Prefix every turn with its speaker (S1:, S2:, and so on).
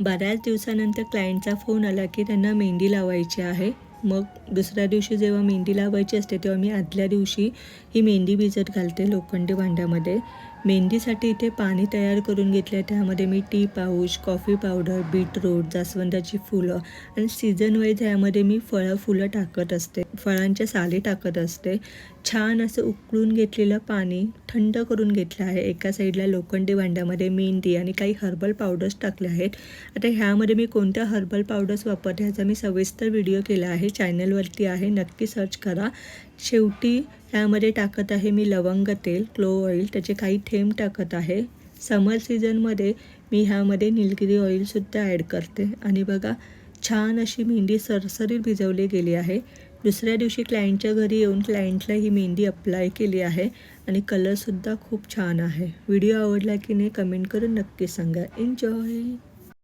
S1: बऱ्याच दिवसानंतर क्लायंटचा फोन आला की त्यांना मेहंदी लावायची आहे. मग दुसऱ्या दिवशी जेव्हा मेहंदी लावायची असते तेव्हा मी आदल्या दिवशी ही मेहंदी भिजत घालते लोखंडी भांड्यामध्ये. मेहंदीसाठी इथे पाणी तयार करून घेतलं आहे त्यामध्ये मी tea pouch coffee powder beetroot जास्वंदाची फुलं आणि सीझन वाईज यामध्ये मी फळं फुलं टाकत असते. फळांच्या साली टाकत असते. छान असं उकळून घेतलेलं पाणी थंड करून घेतलं आहे. एका साईडला लोखंडी भांड्यामध्ये मेहंदी आणि काही हर्बल पावडर्स टाकले आहेत. आता ह्यामध्ये मी कोणत्या हर्बल पावडर्स वापरते ह्याचा मी सविस्तर व्हिडिओ केला आहे. चॅनलवरती आहे. नक्की सर्च करा. शेवटी त्यामध्ये टाकत आहे मी लवंग तेल क्लो ऑइल त्याचे काही थेंब टाकत आहे. समर सीझनमध्ये मी ह्यामध्ये निलगिरी ऑइलसुद्धा ॲड करते. आणि बघा छान अशी मेहंदी सरसरीत भिजवली गेली आहे. दुसऱ्या दिवशी क्लायंटच्या घरी येऊन क्लायंटला ही मेहंदी अप्लाय केली आहे. आणि कलरसुद्धा खूप छान आहे. व्हिडिओ आवडला की नाही कमेंट करून नक्की सांगा. एन्जॉय